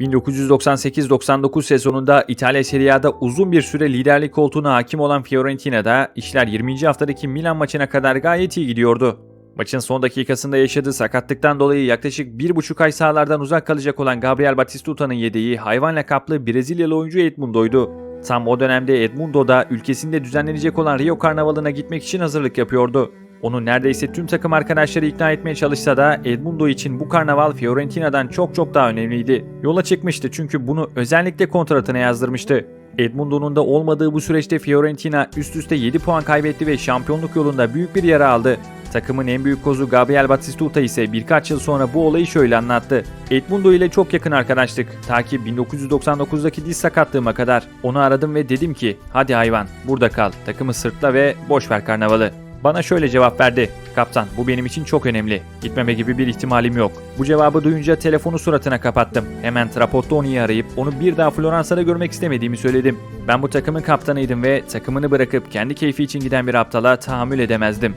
1998-99 sezonunda İtalya Serie A'da uzun bir süre liderlik koltuğuna hakim olan Fiorentina'da işler 20. haftadaki Milan maçına kadar gayet iyi gidiyordu. Maçın son dakikasında yaşadığı sakatlıktan dolayı yaklaşık bir buçuk ay sahalardan uzak kalacak olan Gabriel Batistuta'nın yedeği hayvan lakaplı Brezilyalı oyuncu Edmundo'ydu. Tam o dönemde Edmundo da ülkesinde düzenlenecek olan Rio Karnavalı'na gitmek için hazırlık yapıyordu. Onu neredeyse tüm takım arkadaşları ikna etmeye çalışsa da Edmundo için bu karnaval Fiorentina'dan çok çok daha önemliydi. Yola çıkmıştı çünkü bunu özellikle kontratına yazdırmıştı. Edmundo'nun da olmadığı bu süreçte Fiorentina üst üste 7 puan kaybetti ve şampiyonluk yolunda büyük bir yara aldı. Takımın en büyük kozu Gabriel Batistuta ise birkaç yıl sonra bu olayı şöyle anlattı. Edmundo ile çok yakın arkadaştık. Ta ki 1999'daki diz sakatlığıma kadar. Onu aradım ve dedim ki hadi hayvan burada kal takımı sırtla ve boş ver karnavalı. Bana şöyle cevap verdi. Kaptan bu benim için çok önemli. Gitmeme gibi bir ihtimalim yok. Bu cevabı duyunca telefonu suratına kapattım. Hemen Trapattoni'yi arayıp onu bir daha Floransa'da görmek istemediğimi söyledim. Ben bu takımın kaptanıydım ve takımını bırakıp kendi keyfi için giden bir aptala tahammül edemezdim.